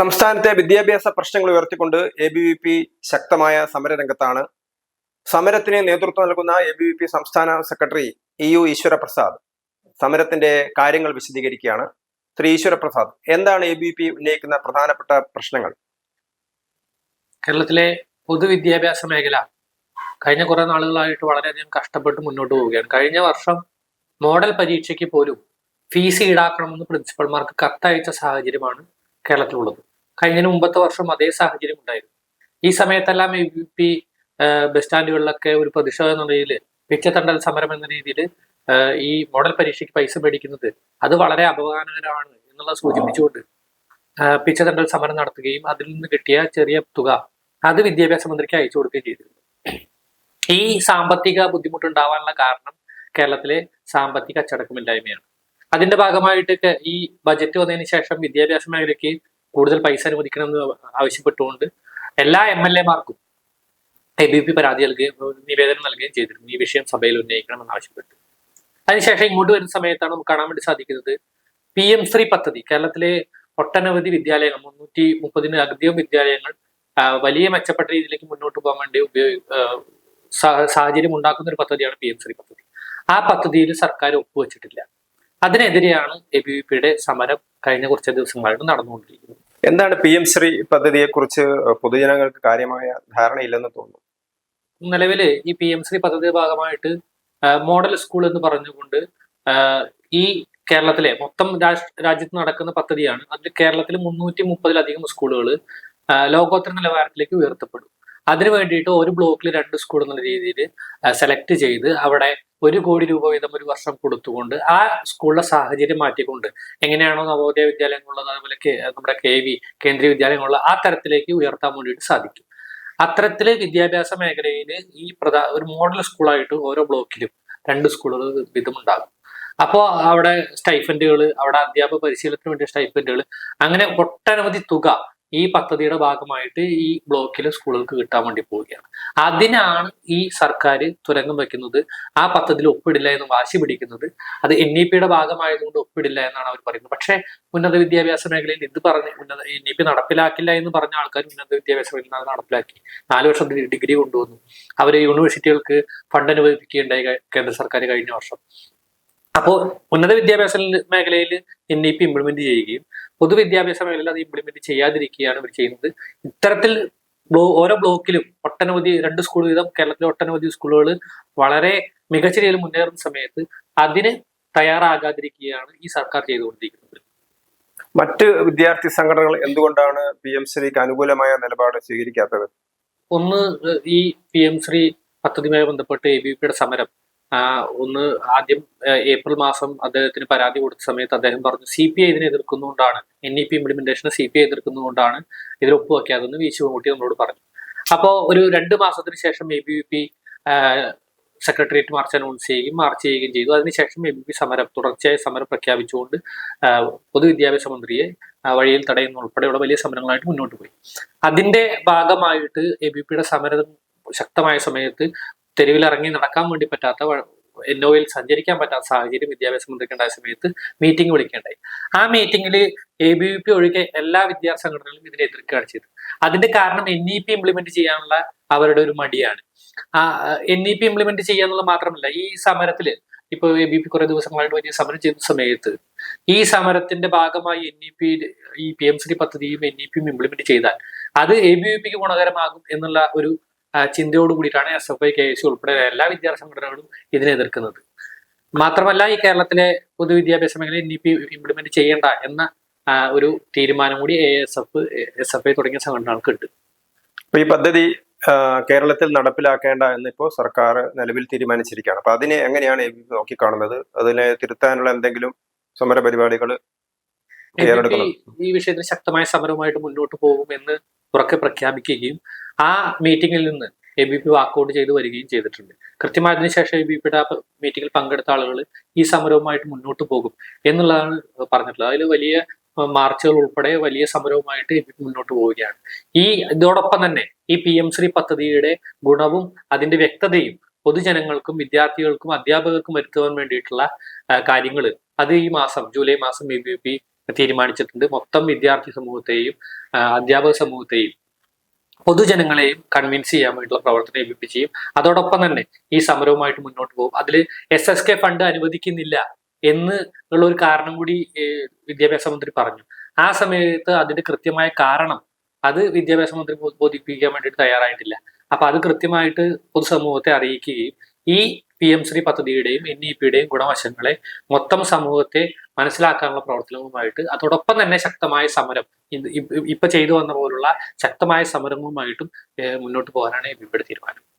സംസ്ഥാനത്തെ വിദ്യാഭ്യാസ പ്രശ്നങ്ങൾ ഉയർത്തിക്കൊണ്ട് എ ബി വി പി ശക്തമായ സമരരംഗത്താണ്. സമരത്തിന് നേതൃത്വം നൽകുന്ന എ ബി വി പി സംസ്ഥാന സെക്രട്ടറി ഇ യു ഈശ്വരപ്രസാദ് സമരത്തിന്റെ കാര്യങ്ങൾ വിശദീകരിക്കുകയാണ്. ശ്രീ ഈശ്വരപ്രസാദ് എന്താണ് എ ബി വി പി ഉന്നയിക്കുന്ന പ്രധാനപ്പെട്ട പ്രശ്നങ്ങൾ? കേരളത്തിലെ പൊതുവിദ്യാഭ്യാസ മേഖല കഴിഞ്ഞ കുറെ നാളുകളായിട്ട് വളരെയധികം കഷ്ടപ്പെട്ട് മുന്നോട്ട് പോവുകയാണ്. കഴിഞ്ഞ വർഷം മോഡൽ പരീക്ഷയ്ക്ക് പോലും ഫീസ് ഈടാക്കണമെന്ന് പ്രിൻസിപ്പൽമാർക്ക് കത്തയച്ച സാഹചര്യമാണ് കേരളത്തിലുള്ളത്. കഴിഞ്ഞതിന് മുമ്പത്തെ വർഷം അതേ സാഹചര്യം ഉണ്ടായിരുന്നു. ഈ സമയത്തെല്ലാം ഈ പി ബസ് സ്റ്റാൻഡുകളിലൊക്കെ ഒരു പ്രതിഷേധം എന്ന രീതിയിൽ പിച്ചത്തണ്ടൽ സമരം എന്ന രീതിയിൽ ഈ മോഡൽ പരീക്ഷയ്ക്ക് പൈസ മേടിക്കുന്നത് അത് വളരെ അപമാനകരമാണ് എന്നുള്ളത് സൂചിപ്പിച്ചുകൊണ്ട് പിച്ചത്തണ്ടൽ സമരം നടത്തുകയും അതിൽ നിന്ന് കിട്ടിയ ചെറിയ തുക അത് വിദ്യാഭ്യാസ മന്ത്രിക്ക് അയച്ചു കൊടുക്കുകയും ചെയ്തിരുന്നു. ഈ സാമ്പത്തിക ബുദ്ധിമുട്ടുണ്ടാവാനുള്ള കാരണം കേരളത്തിലെ സാമ്പത്തിക അച്ചടക്കമില്ലായ്മയാണ്. അതിന്റെ ഭാഗമായിട്ട് ഈ ബജറ്റ് വന്നതിന് ശേഷം വിദ്യാഭ്യാസ മേഖലയ്ക്ക് കൂടുതൽ പൈസ അനുവദിക്കണമെന്ന് ആവശ്യപ്പെട്ടുകൊണ്ട് എല്ലാ എം എൽ എമാർക്കും എ ബി പി പരാതി നൽകുകയും നിവേദനം നൽകുകയും ചെയ്തിരുന്നു. ഈ വിഷയം സഭയിൽ ഉന്നയിക്കണമെന്ന് ആവശ്യപ്പെട്ടു. അതിനുശേഷം ഇങ്ങോട്ട് വരുന്ന സമയത്താണ് നമുക്ക് കാണാൻ വേണ്ടി സാധിക്കുന്നത് പി എം ശ്രീ പദ്ധതി. കേരളത്തിലെ ഒട്ടനവധി വിദ്യാലയങ്ങൾ മുന്നൂറ്റി മുപ്പതിന് അധികം വിദ്യാലയങ്ങൾ വലിയ മെച്ചപ്പെട്ട രീതിയിലേക്ക് മുന്നോട്ട് പോകാൻ വേണ്ടി ഉപയോഗി സാഹചര്യം ഉണ്ടാക്കുന്ന ഒരു പദ്ധതിയാണ് പി എം ശ്രീ പദ്ധതി. ആ പദ്ധതിയിൽ സർക്കാർ ഒപ്പുവെച്ചിട്ടില്ല. അതിനെതിരെയാണ് എ ബി വി പിയുടെ സമരം കഴിഞ്ഞ കുറച്ച് ദിവസങ്ങളായിട്ട് നടന്നുകൊണ്ടിരിക്കുന്നത്. എന്താണ് പി എം ശ്രീ പദ്ധതിയെ കുറിച്ച് പൊതുജനങ്ങൾക്ക് കാര്യമായ ധാരണയില്ലെന്ന് തോന്നുന്നു? നിലവിൽ ഈ പി എം ശ്രീ പദ്ധതിയുടെ ഭാഗമായിട്ട് മോഡൽ സ്കൂൾ എന്ന് പറഞ്ഞുകൊണ്ട് ഈ കേരളത്തിലെ മൊത്തം രാജ്യത്ത് നടക്കുന്ന പദ്ധതിയാണ് അതിൽ കേരളത്തിൽ മുന്നൂറ്റി മുപ്പതിലധികം സ്കൂളുകൾ ലോകോത്തര നിലവാരത്തിലേക്ക് ഉയർത്തപ്പെടും. അതിനു വേണ്ടിയിട്ട് ഒരു ബ്ലോക്കിൽ രണ്ട് സ്കൂൾ എന്നുള്ള രീതിയിൽ സെലക്ട് ചെയ്ത് അവിടെ ഒരു കോടി രൂപ വീതം ഒരു വർഷം കൊടുത്തുകൊണ്ട് ആ സ്കൂളിലെ സാഹചര്യം മാറ്റിക്കൊണ്ട് എങ്ങനെയാണോ നവോദയ വിദ്യാലയങ്ങളുള്ളത് അതുപോലെ നമ്മുടെ കെ വി കേന്ദ്രീയ വിദ്യാലയങ്ങളുള്ള ആ തരത്തിലേക്ക് ഉയർത്താൻ വേണ്ടിയിട്ട് സാധിക്കും. അത്തരത്തിൽ വിദ്യാഭ്യാസ മേഖലയിൽ ഈ പ്രധാ ഒരു മോഡൽ സ്കൂളായിട്ട് ഓരോ ബ്ലോക്കിലും രണ്ട് സ്കൂളുകൾ വീതമുണ്ടാകും അപ്പോൾ അവിടെ സ്റ്റൈഫൻഡുകൾ അവിടെ അധ്യാപക പരിശീലനത്തിന് വേണ്ടി സ്റ്റൈഫൻഡുകൾ അങ്ങനെ ഒട്ടനവധി തുക ഈ പദ്ധതിയുടെ ഭാഗമായിട്ട് ഈ ബ്ലോക്കിലെ സ്കൂളുകൾക്ക് കിട്ടാൻ വേണ്ടി പോവുകയാണ്. അതിനാണ് ഈ സർക്കാർ തുരങ്കം വെക്കുന്നത്. ആ പദ്ധതിയിൽ ഒപ്പിടില്ല എന്ന് വാശി പിടിക്കുന്നത്. അത് എൻ ഇ പിയുടെ ഭാഗമായതുകൊണ്ട് ഒപ്പിടില്ല എന്നാണ് അവർ പറയുന്നത്. പക്ഷേ ഉന്നത വിദ്യാഭ്യാസ മേഖലയിൽ ഇത് പറഞ്ഞ് ഉന്നത എൻ ഇ പി നടപ്പിലാക്കില്ല എന്ന് പറഞ്ഞ ആൾക്കാർ ഉന്നത വിദ്യാഭ്യാസ മേഖല നടപ്പിലാക്കി. നാല് വർഷം ഡിഗ്രി കൊണ്ടുവന്നു. അവർ യൂണിവേഴ്സിറ്റികൾക്ക് ഫണ്ട് അനുവദിക്കുകയുണ്ടായി കേന്ദ്ര സർക്കാർ കഴിഞ്ഞ വർഷം. അപ്പോൾ ഉന്നത വിദ്യാഭ്യാസ മേഖലയിൽ എൻ ഇ പി ഇംപ്ലിമെന്റ് ചെയ്യുകയും പൊതുവിദ്യാഭ്യാസ മേഖലയിൽ അത് ഇംപ്ലിമെന്റ് ചെയ്യാതിരിക്കുകയാണ് ഇവർ ചെയ്യുന്നത്. ഇത്തരത്തിൽ ബ്ലോ ഓരോ ബ്ലോക്കിലും ഒട്ടനവധി രണ്ട് സ്കൂൾ വീതം കേരളത്തിലെ ഒട്ടനവധി സ്കൂളുകൾ വളരെ മികച്ച രീതിയിൽ മുന്നേറുന്ന സമയത്ത് അതിന് തയ്യാറാകാതിരിക്കുകയാണ് ഈ സർക്കാർ ചെയ്തുകൊണ്ടിരിക്കുന്നത്. മറ്റ് വിദ്യാർത്ഥി സംഘടനകൾ എന്തുകൊണ്ടാണ് പി എം ശ്രീക്ക് അനുകൂലമായ നിലപാട് സ്വീകരിക്കാത്തത്? ഒന്ന് ഈ പി എം ശ്രീ പദ്ധതിയുമായി ബന്ധപ്പെട്ട് എ ബി പിയുടെ സമരം ഒന്ന് ആദ്യം ഏപ്രിൽ മാസം അദ്ദേഹത്തിന് പരാതി കൊടുത്ത സമയത്ത് അദ്ദേഹം പറഞ്ഞു സി പി ഐ ഇതിനെ എതിർക്കുന്നതുകൊണ്ടാണ് എൻ ഇ പി ഇംപ്ലിമെന്റേഷനെ സി പി ഐ എതിർക്കുന്നതുകൊണ്ടാണ് ഇതിൽ ഒപ്പുവെക്കാതെന്ന് വി ശിവൻകുട്ടി നമ്മളോട് പറഞ്ഞു. അപ്പോൾ ഒരു രണ്ട് മാസത്തിന് ശേഷം A B V P secretariat march announce ചെയ്യുകയും മാർച്ച് ചെയ്യുകയും ചെയ്തു. അതിനുശേഷം എ പി സമരം തുടർച്ചയായ സമരം പ്രഖ്യാപിച്ചുകൊണ്ട് പൊതുവിദ്യാഭ്യാസ മന്ത്രിയെ വഴിയിൽ തടയുന്ന ഉൾപ്പെടെയുള്ള വലിയ സമരങ്ങളായിട്ട് മുന്നോട്ട് പോയി. അതിന്റെ ഭാഗമായിട്ട് എ ബി പിയുടെ സമരം ശക്തമായ സമയത്ത് തെരുവിലിറങ്ങി നടക്കാൻ വേണ്ടി പറ്റാത്ത എൻ ഒയിൽ സഞ്ചരിക്കാൻ പറ്റാത്ത സാഹചര്യം വിദ്യാഭ്യാസ മന്ത്രിക്ക് ഉണ്ടായ സമയത്ത് മീറ്റിംഗ് വിളിക്കേണ്ടായി ആ മീറ്റിംഗിൽ എ ബി വി പി ഒഴികെ എല്ലാ വിദ്യാർത്ഥി സംഘടനകളും ഇതിനെ എതിർക്കുകയാണ് ചെയ്തത്. അതിന്റെ കാരണം എൻ ഇ പി ഇംപ്ലിമെന്റ് ചെയ്യാനുള്ള അവരുടെ ഒരു മടിയാണ്. ആ എൻ ഇ പി ഇംപ്ലിമെന്റ് ചെയ്യാന്നുള്ള മാത്രമല്ല ഈ സമരത്തിൽ ഇപ്പൊ എ ബി പി കുറെ ദിവസങ്ങളായിട്ട് വലിയ സമരം ചെയ്യുന്ന സമയത്ത് ഈ സമരത്തിന്റെ ഭാഗമായി എൻ ഇ പി ഈ പി എം ശ്രീ പദ്ധതിയും എൻ ഇ പിയും ഇംപ്ലിമെന്റ് ചെയ്താൽ അത് എ ബി വി പിക്ക് ഗുണകരമാകും എന്നുള്ള ഒരു ചിന്തയോട് കൂടിയിട്ടാണ് S F I K S ഉൾപ്പെടെ എല്ലാ വിദ്യാർത്ഥി സംഘടനകളും ഇതിനെ എതിർക്കുന്നത്. മാത്രമല്ല ഈ കേരളത്തിലെ പൊതുവിദ്യാഭ്യാസ മേഖല എൻ ഇ പി ഇംപ്ലിമെന്റ് ചെയ്യേണ്ട എന്ന ഒരു തീരുമാനം കൂടി A S F S F I തുടങ്ങിയ സംഘടനകൾക്ക് ഉണ്ട് അപ്പൊ ഈ പദ്ധതി കേരളത്തിൽ നടപ്പിലാക്കേണ്ട എന്നിപ്പോ സർക്കാർ നിലവിൽ തീരുമാനിച്ചിരിക്കുകയാണ്. അപ്പൊ അതിനെ എങ്ങനെയാണ് നോക്കി കാണുന്നത് നോക്കിക്കാണുന്നത്? അതിനെ തിരുത്താനുള്ള എന്തെങ്കിലും സമര പരിപാടികൾ. ഈ വിഷയത്തിൽ ശക്തമായ സമരവുമായിട്ട് മുന്നോട്ട് പോകുമെന്ന് ഉറക്കെ പ്രഖ്യാപിക്കുകയും ആ മീറ്റിംഗിൽ നിന്ന് എ ബി പി വാക്കൗട്ട് ചെയ്ത് വരികയും ചെയ്തിട്ടുണ്ട്. കൃത്യമായി അതിനുശേഷം എ ബി പിയുടെ ആ മീറ്റിംഗിൽ പങ്കെടുത്ത ആളുകൾ ഈ സമരവുമായിട്ട് മുന്നോട്ട് പോകും എന്നുള്ളതാണ് പറഞ്ഞിട്ടുള്ളത്. അതിൽ വലിയ മാർച്ചുകൾ ഉൾപ്പെടെ വലിയ സമരവുമായിട്ട് എ ബി പി മുന്നോട്ട് പോവുകയാണ്. ഈ ഇതോടൊപ്പം തന്നെ ഈ പി എം ശ്രീ പദ്ധതിയുടെ ഗുണവും അതിന്റെ വ്യക്തതയും പൊതുജനങ്ങൾക്കും വിദ്യാർത്ഥികൾക്കും അധ്യാപകർക്കും വരുത്തുവാൻ വേണ്ടിയിട്ടുള്ള കാര്യങ്ങൾ അത് ഈ മാസം ജൂലൈ മാസം എ ബി പി തീരുമാനിച്ചിട്ടുണ്ട്. മൊത്തം വിദ്യാർത്ഥി സമൂഹത്തെയും അധ്യാപക സമൂഹത്തെയും പൊതുജനങ്ങളെയും കൺവിൻസ് ചെയ്യാൻ വേണ്ടിയുള്ള പ്രവർത്തനം എ ബി പി ചെയ്യും അതോടൊപ്പം തന്നെ ഈ സമരവുമായിട്ട് മുന്നോട്ട് പോകും. അതിൽ എസ് എസ് കെ ഫണ്ട് അനുവദിക്കുന്നില്ല എന്ന് ഉള്ള ഒരു കാരണം കൂടി വിദ്യാഭ്യാസ മന്ത്രി പറഞ്ഞു. ആ സമയത്ത് അതിന്റെ കൃത്യമായ കാരണം അത് വിദ്യാഭ്യാസ മന്ത്രി ബോധിപ്പിക്കാൻ വേണ്ടിയിട്ട് തയ്യാറായിട്ടില്ല. അപ്പൊ അത് കൃത്യമായിട്ട് പൊതുസമൂഹത്തെ അറിയിക്കുകയും ഈ പി എം ശ്രീ പദ്ധതിയുടെയും എൻ ഇ പിയുടെയും ഗുണവശങ്ങളെ മൊത്തം സമൂഹത്തെ മനസ്സിലാക്കാനുള്ള പ്രവർത്തനവുമായിട്ട് അതോടൊപ്പം തന്നെ ശക്തമായ സമരം ഇപ്പൊ ചെയ്തു വന്ന പോലുള്ള ശക്തമായ സമരങ്ങളുമായിട്ടും മുന്നോട്ട് പോകാനാണ് എം പിയുടെ തീരുമാനം.